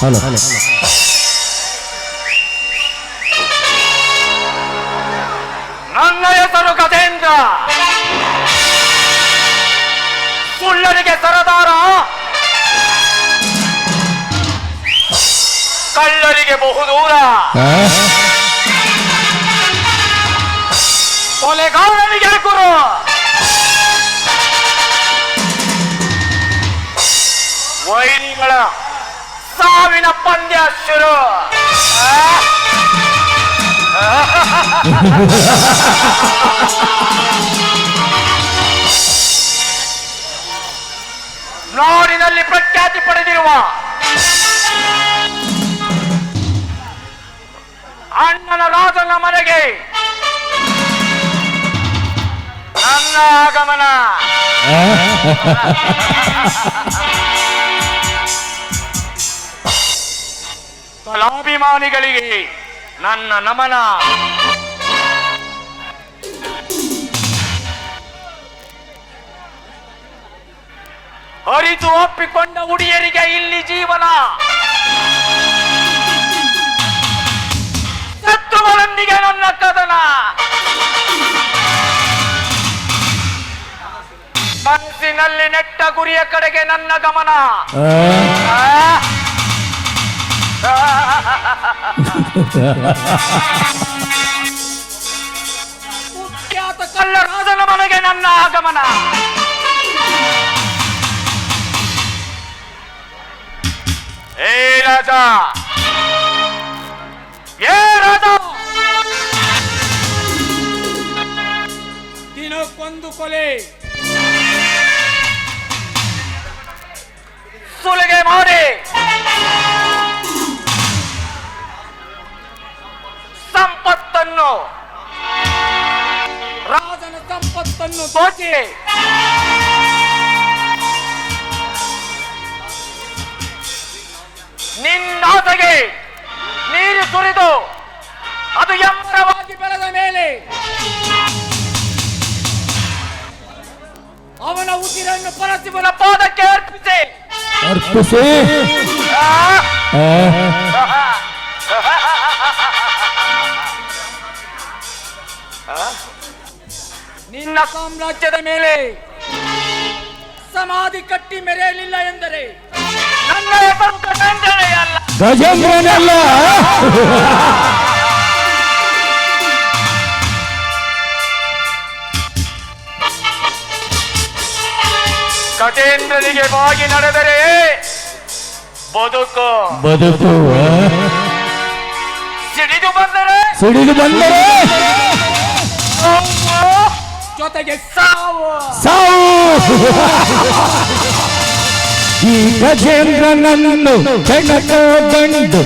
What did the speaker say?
Hello ನನ್ನ ಹೆಸರು ಗಜೇಂದ್ರ ಸುಳ್ಳರಿಗೆ ಸರದಾರ ಕಳ್ಳರಿಗೆ ಬಹುದೂರ ಕೊಲೆಗಾರನಿಗೆ ಗುರು ಸಾವಿನ ಪಂದ್ಯ ಶುರು? ನಾಡಿನಲ್ಲಿ ಪ್ರಖ್ಯಾತಿ ಪಡೆದಿರುವ ಅಣ್ಣನ ರಾಜನ ಮನೆಗೆ ನನ್ನ ಆಗಮನ ಕಲಾಭಿಮಾನಿಗಳಿಗೆ ನನ್ನ ನಮನ. ಅರಿತು ಒಪ್ಪಿಕೊಂಡ ಹುಡಿಯರಿಗೆ ಇಲ್ಲಿ ಜೀವನ. ಸತ್ತುಗಳೊಂದಿಗೆ ನನ್ನ ಕದನ. ಮನಸ್ಸಿನಲ್ಲಿ ನೆಟ್ಟ ಗುರಿಯ ಕಡೆಗೆ ನನ್ನ ಗಮನ? ಕುಖ್ಯಾತ ಕಳ್ಳರಾಜನ ಮನೆಗೆ ನನ್ನ ಆಗಮನ. ಏ ರಾಜ! ಏ ರಾಜ! ದಿನಕ್ಕೊಂದು ಕೊಲೆ. ಸಂಪತ್ತನ್ನು ರಾಜನ ಸಂಪತ್ತನ್ನು ದೋಚಿ ನಿನ್ನಾಸೆಗೆ ನೀರು ಸುರಿದು ಅದು ಎಮ್ಮರವಾಗಿ ಬೆಳೆದ ಮೇಲೆ ಅವನ ಉಸಿರನ್ನು ಪರಶಿವನ ಪಾದಕ್ಕೆ ಅರ್ಪಿಸಿ. ಅರ್ಪಿಸಿ. ಆ, ಸಾಮ್ರಾಜ್ಯದ ಮೇಲೆ ಸಮಾಧಿ ಕಟ್ಟಿ ಮೆರೆಯಲಿಲ್ಲ ಎಂದರೆ ನನ್ನ ಹೆಸರು ಗಜೇಂದ್ರನೇ ಅಲ್ಲ. ಗಜೇಂದ್ರನಲ್ಲ? ಗಜೇಂದ್ರನಿಗೆ ಬಾಗಿ ನಡೆದರೆ ಬದುಕು. ಬದುಕು ಸಿಡಿದು ಬಂದರೆ ಸಿಡಿದು ಬಂದರೆ ಜೊತೆಗೆ ಸಾವು. ಸಾವು. ಈ ಗಜೇಂದ್ರನನ್ನು ಕೆಣಕ ಬಂದು